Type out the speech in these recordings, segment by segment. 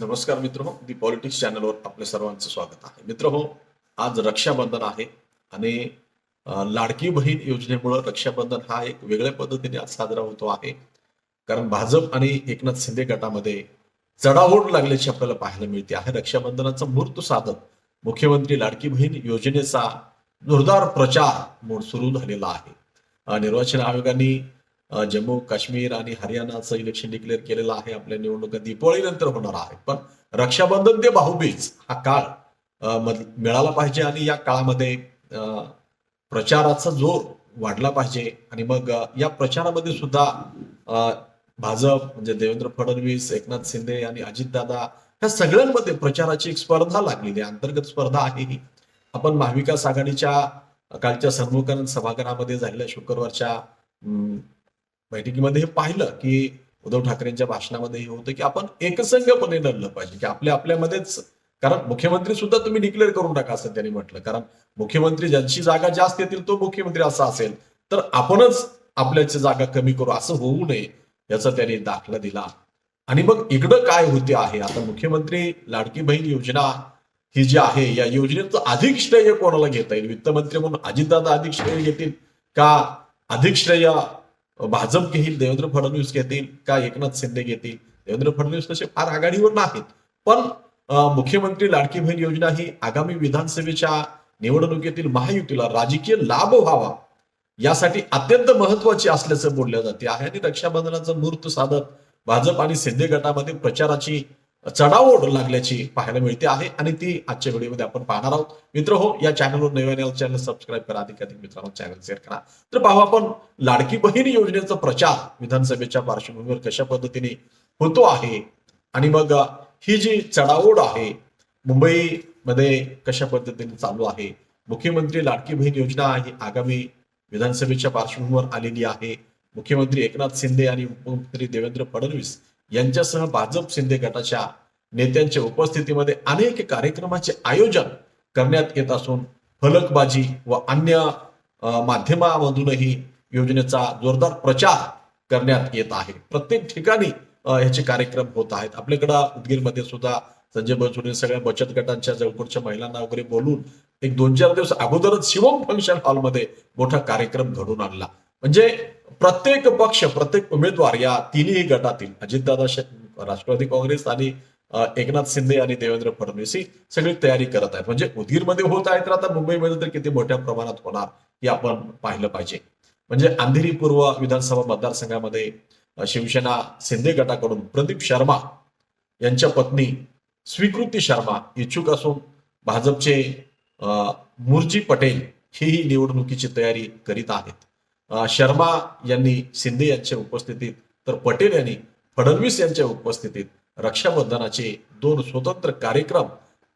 नमस्कार मित्र हो दी पॉलिटिक्स चॅनलवर आपल्या सर्वांचं स्वागत आहे. मित्र हो आज रक्षाबंधन आहे आणि लाडकी बहीण योजनेमुळं रक्षाबंधन हा एक वेगळ्या पद्धतीने आज साजरा होतो आहे. कारण भाजप आणि एकनाथ शिंदे गटामध्ये चढाओढ लागल्याची आपल्याला पाहायला मिळते आहे. रक्षाबंधनाचं मूर्त साधत मुख्यमंत्री लाडकी बहीण योजनेचा जोरदार प्रचार सुरू झालेला आहे. निर्वाचन आयोगाने जम्मू काश्मीर आणि हरियाणाचं इलेक्शन डिक्लेअर केलेलं आहे. आपल्या निवडणुका दिवाळीनंतर होणार आहे पण रक्षाबंधन ते भाऊबीज हा काळ मिळाला पाहिजे आणि या काळामध्ये प्रचाराचा जोर वाढला पाहिजे. आणि मग या प्रचारामध्ये सुद्धा भाजप म्हणजे देवेंद्र फडणवीस एकनाथ शिंदे आणि अजितदादा ह्या सगळ्यांमध्ये प्रचाराची एक स्पर्धा लागलेली आहे. अंतर्गत स्पर्धा आहे ही आपण महाविकास आघाडीच्या कालच्या सन्मुखन सभागृहामध्ये झालेल्या शुक्रवारच्या अं, बैठकीमध्ये हे पाहिलं की उद्धव ठाकरेंच्या भाषणामध्ये हे होतं की आपण एकसंघपणे लढलं पाहिजे की आपल्या आपल्यामध्येच कारण मुख्यमंत्री सुद्धा तुम्ही डिक्लेअर करून टाका असं त्यांनी म्हटलं. कारण मुख्यमंत्री ज्यांची जागा जास्त येतील तो मुख्यमंत्री असा असेल. तर आपणच आपल्याची जागा कमी करू असं होऊ नये याचा त्यांनी दाखला दिला. आणि मग इकडं काय होते आहे? आता मुख्यमंत्री लाडकी बहीण योजना ही जी आहे या योजनेचं अधिक श्रेय कोणाला घेता येईल? वित्तमंत्री म्हणून अजितदादा अधिक श्रेय घेतील का? अधिक श्रेय भाजप घेईल देवेंद्र फडणवीस घेतील का एकनाथ शिंदे घेतील? देवेंद्र फडणवीस तसे फार आघाडीवर नाहीत. पण मुख्यमंत्री लाडकी बहीण योजना ही आगामी विधानसभेच्या निवडणुकीतील महायुतीला राजकीय लाभ व्हावा यासाठी अत्यंत महत्वाची असल्याचं बोललं जाते. आहे आणि रक्षाबंधनाचं मुहूर्त साधत भाजप आणि शिंदे गटामध्ये प्रचाराची चढाओढ लागल्याची पाहायला मिळते आहे आणि ती आजच्या व्हिडिओमध्ये आपण पाहणार आहोत. मित्र हो या चॅनलवर नवीन चॅनल सबस्क्राईब करा. अधिक अधिक मित्रांनो चॅनल शेअर करा. तर पाहू आपण लाडकी बहीण योजनेचा प्रचार विधानसभेच्या पार्श्वभूमीवर कशा पद्धतीने होतो आहे आणि मग ही जी चढाओढ आहे मुंबईमध्ये कशा पद्धतीने चालू आहे? मुख्यमंत्री लाडकी बहीण योजना ही आगामी विधानसभेच्या पार्श्वभूमीवर आलेली आहे. मुख्यमंत्री एकनाथ शिंदे आणि उपमुख्यमंत्री देवेंद्र फडणवीस यांच्यासह भाजप शिंदे गटाच्या नेत्यांच्या उपस्थितीमध्ये अनेक कार्यक्रमाचे आयोजन करण्यात येत असून फलकबाजी व अन्य माध्यमामधूनही योजनेचा जोरदार प्रचार करण्यात येत आहे. प्रत्येक ठिकाणी ह्याचे कार्यक्रम होत आहेत. आपल्याकडं उदगीरमध्ये सुद्धा संजय बचूने सगळ्या बचत गटांच्या जवळपूरच्या महिलांना वगैरे बोलून एक दोन चार दिवस अगोदरच शिवम फंक्शन हॉलमध्ये मोठा कार्यक्रम घडून आणला. म्हणजे प्रत्येक पक्ष प्रत्येक उमेदवार या तिन्ही गटातील अजितदादा राष्ट्रवादी काँग्रेस आणि एकनाथ शिंदे आणि देवेंद्र फडणवीस ही सगळी तयारी करत आहेत. म्हणजे उदगीरमध्ये होत आहे तर आता मुंबईमध्ये तर किती मोठ्या प्रमाणात होणार हे आपण पाहिलं पाहिजे. म्हणजे अंधेरी पूर्व विधानसभा मतदारसंघामध्ये शिवसेना शिंदे गटाकडून प्रदीप शर्मा यांच्या पत्नी स्वीकृती शर्मा इच्छुक असून भाजपचे मुरजी पटेल हेही निवडणुकीची तयारी करीत आहेत. शर्मा यांनी शिंदे यांच्या उपस्थितीत तर पटेल यांनी फडणवीस यांच्या उपस्थितीत रक्षाबंधनाचे दोन स्वतंत्र कार्यक्रम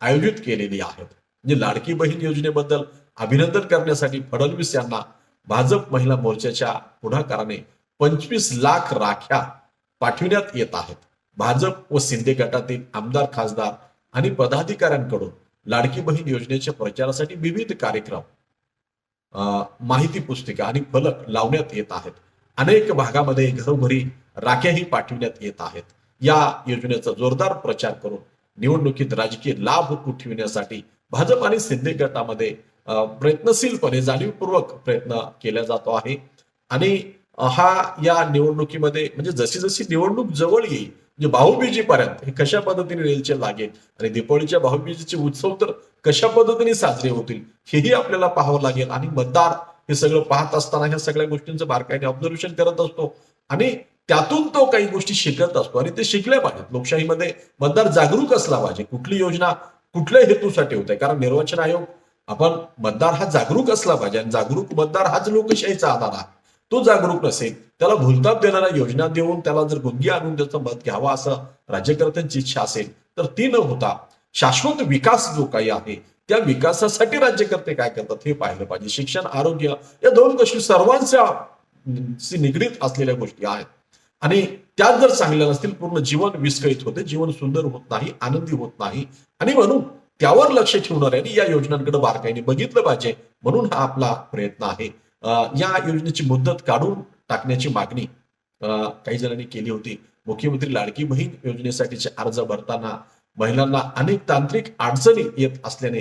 आयोजित केलेले आहेत. म्हणजे लाडकी बहीण योजनेबद्दल अभिनंदन करण्यासाठी फडणवीस यांना भाजप महिला मोर्चाच्या पुढाकाराने पंचवीस लाख राख्या पाठविण्यात येत आहेत. भाजप व शिंदे गटातील आमदार खासदार आणि पदाधिकाऱ्यांकडून लाडकी बहीण योजनेच्या प्रचारासाठी विविध कार्यक्रम माहिती पुस्तिका आणि फलक लावण्यात येत आहेत. अनेक भागामध्ये घरोघरी राख्याही पाठविण्यात येत आहेत. या योजनेचा जोरदार प्रचार करून निवडणुकीत राजकीय लाभ उठविण्यासाठी भाजप आणि सिद्धी गटामध्ये प्रयत्नशीलपणे जाणीवपूर्वक प्रयत्न केला जातो आहे. आणि हा या निवडणुकीमध्ये म्हणजे जशी जशी निवडणूक जवळ येईल म्हणजे भाऊबीजीपर्यंत हे कशा पद्धतीने रेलचे लागेल आणि दीपावलीच्या भाऊबीजीचे उत्सव तर कशा पद्धतीने साजरे होतील हेही आपल्याला पाहावं लागेल. आणि मतदार हे सगळं पाहत असताना ह्या सगळ्या गोष्टींचं बारकाईने ऑब्झर्वेशन करत असतो. आणि त्यातून तो काही गोष्टी शिकत असतो आणि ते शिकल्या पाहिजेत. लोकशाहीमध्ये मतदार जागरूक असला पाहिजे. कुठली योजना कुठल्या हेतूसाठी होत? आहे कारण निर्वाचन आयोग आपण मतदार हा जागरूक असला पाहिजे आणि जागरूक मतदार हाच लोकशाहीचा आधार आहे. तो जागरूक नसेल त्याला भूलताप देणाऱ्या योजना देऊन त्याला जर गुंगी आणून त्याचं मत घ्यावा असं राज्यकर्त्यांची इच्छा असेल तर ती न होता शाश्वत विकास जो काही आहे त्या विकासासाठी राज्यकर्ते काय करतात हे पाहिलं पाहिजे. शिक्षण आरोग्य या दोन गोष्टी सर्वांच्या निगडीत असलेल्या गोष्टी आहेत. आणि त्याच जर चांगल्या नसतील पूर्ण जीवन विस्कळीत होते जीवन सुंदर होत नाही आनंदी होत नाही. आणि म्हणून त्यावर लक्ष ठेवणाऱ्यांनी या योजनांकडे बारकाईने बघितलं पाहिजे. म्हणून हा आपला प्रयत्न आहे. या योजनेची मुदत काढून टाकण्याची मागणी काही जणांनी केली होती. मुख्यमंत्री लाडकी बहीण योजनेसाठीचे अर्ज भरताना महिलांना अनेक तांत्रिक अडचणी येत असल्याने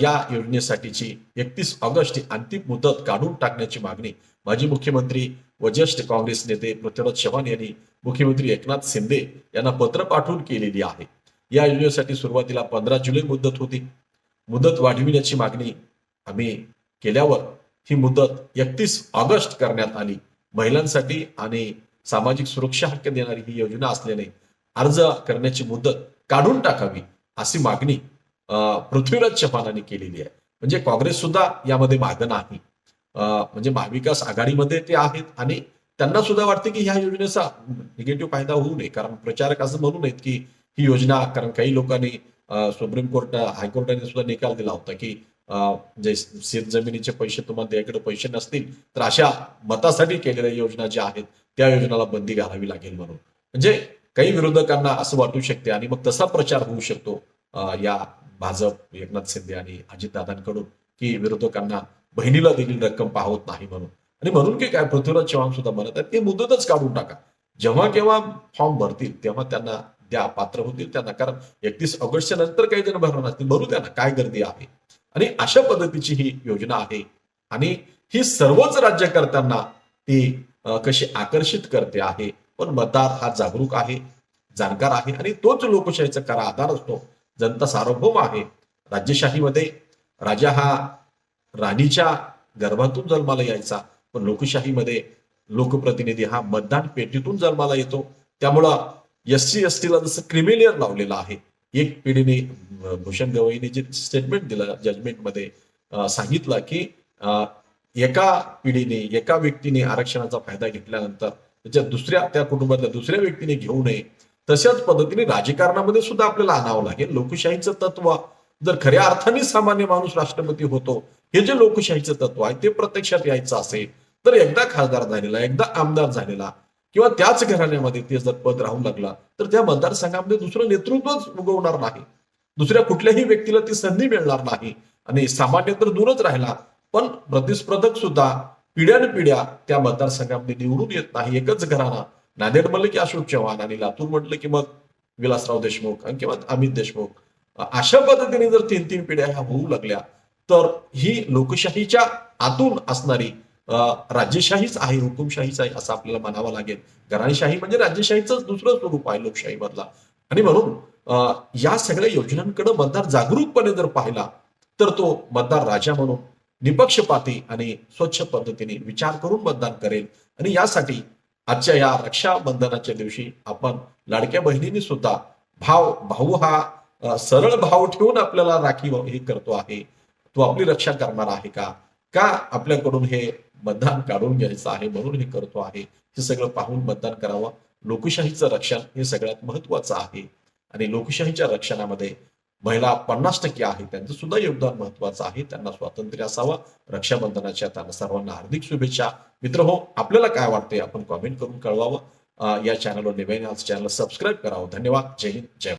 या योजनेसाठीची एकतीस ऑगस्ट ही अंतिम मुदत काढून टाकण्याची मागणी माजी मुख्यमंत्री व ज्येष्ठ काँग्रेस नेते पृथ्वीराज चव्हाण यांनी मुख्यमंत्री एकनाथ शिंदे यांना पत्र पाठवून केलेली आहे. या योजनेसाठी सुरुवातीला पंधरा जुलै मुदत होती. मुदत वाढविण्याची मागणी आम्ही केल्यावर ही मुदत एकतीस ऑगस्ट करण्यात आली. महिलांसाठी आणि सामाजिक सुरक्षा हक्क देणारी ही योजना असल्याने अर्ज करण्याची मुदत काढून टाकावी अशी मागणी पृथ्वीराज चव्हाणांनी केलेली आहे. म्हणजे काँग्रेस सुद्धा यामध्ये मागं नाही. म्हणजे महाविकास आघाडीमध्ये ते आहेत आणि त्यांना सुद्धा वाटते की ह्या योजनेचा निगेटिव्ह फायदा होऊ नये. कारण प्रचारक असं म्हणू नयेत की ही योजना कारण काही लोकांनी सुप्रीम कोर्ट हायकोर्टाने सुद्धा निकाल दिला होता की जे शेत जमिनीचे पैसे तुम्हाला द्यायकडे पैसे नसतील तर अशा मतासाठी केलेल्या योजना ज्या आहेत त्या योजनाला बंदी घालावी लागेल म्हणून. म्हणजे काही विरोधकांना असं वाटू शकते आणि मग तसा प्रचार होऊ शकतो या भाजप एकनाथ शिंदे आणि अजितदादांकडून की विरोधकांना बहिणीला दिलेली रक्कम पाहत नाही म्हणून. आणि म्हणून की काय पृथ्वीराज चव्हाण सुद्धा म्हणत आहेत ते मुदतच काढून टाका. जेव्हा केव्हा फॉर्म भरतील तेव्हा त्यांना द्या पात्र होतील त्यांना. कारण एकतीस ऑगस्टच्या नंतर काही जण भरणार नसतील भरू त्यांना काय गर्दी आहे. आणि अशा पद्धतीची ही योजना आहे. आणि ही सर्वच राज्यकर्त्यांना ती कशी आकर्षित करते आहे. पण मतदार हा जागरूक आहे जाणकार आहे आणि तोच लोकशाहीचा खरा आधार असतो. जनता सार्वभौम आहे. राज्यशाहीमध्ये राजा हा राणीच्या गर्भातून जन्माला यायचा. पण लोकशाहीमध्ये लोकप्रतिनिधी हा मतदान पेटीतून जन्माला येतो. त्यामुळं एस सी एस टीला जसं क्रिमिलियर लावलेलं आहे. एक पिढीने भूषण गवईने जे स्टेटमेंट दिलं जजमेंटमध्ये सांगितलं की एका पिढीने एका व्यक्तीने आरक्षणाचा फायदा घेतल्यानंतर त्याच्या दुसऱ्या त्या कुटुंबातल्या दुसऱ्या व्यक्तीने घेऊ नये. तशाच पद्धतीने राजकारणामध्ये सुद्धा आपल्याला आणावं लागेल. लोकशाहीचं तत्व जर खऱ्या अर्थाने सामान्य माणूस राष्ट्रपती होतो हे जे लोकशाहीचं तत्व आहे ते प्रत्यक्षात यायचं असेल तर एकदा खासदार झालेला एकदा आमदार झालेला किंवा त्याच घराण्यामध्ये ते जर पद राहू लागला तर त्या मतदारसंघामध्ये दुसरं नेतृत्वच उगवणार नाही. दुसऱ्या कुठल्याही व्यक्तीला ती संधी मिळणार नाही. आणि सामान्य तर दूरच राहिला पण प्रतिस्पर्धक सुद्धा पिढ्यान पिढ्या त्या मतदारसंघामध्ये निवडून येत नाही एकच घराणा. नांदेड म्हणलं की अशोक चव्हाण आणि लातूर म्हटलं की मग विलासराव देशमुख आणि किंवा अमित देशमुख. अशा पद्धतीने जर तीन तीन पिढ्या ह्या होऊ लागल्या तर ही लोकशाहीच्या आतून असणारी राज्यशाहीच आहे हुकुमशाहीच आहे असं आपल्याला म्हणावं लागेल. घराणेशाही म्हणजे राज्यशाहीच दुसरं स्वरूप आहे लोकशाहीमधला. आणि म्हणून या सगळ्या योजनांकडे मतदार जागरूकपणे जर पाहिला तर तो मतदार राजा म्हणून निपक्षपाती आणि स्वच्छ पद्धतीने विचार करून मतदान करेल. आणि यासाठी आजच्या या रक्षाबंधनाच्या दिवशी आपण लाडक्या बहिणींनी सुद्धा भाव भाऊ हा सरळ भाव ठेवून आपल्याला राखी हे करतो आहे. तो आपली रक्षा करणार आहे का? का आपल्याकडून हे मतदान काढून घ्यायचं आहे? म्हणून हे करतो आहे. हे सगळं पाहून मतदान करावं. लोकशाहीचं रक्षण हे सगळ्यात महत्वाचं आहे. आणि लोकशाहीच्या रक्षणामध्ये महिला पन्नास टक्के आहे. त्यांचं सुद्धा योगदान महत्वाचं आहे. त्यांना स्वातंत्र्य असावं. रक्षाबंधनाच्या त्यांना सर्वांना हार्दिक शुभेच्छा. मित्र हो आपल्याला काय वाटते आपण कॉमेंट करून कळवावं. या चॅनलवर नव्याने चॅनल सबस्क्राईब करावं. धन्यवाद. जय हिंद. जय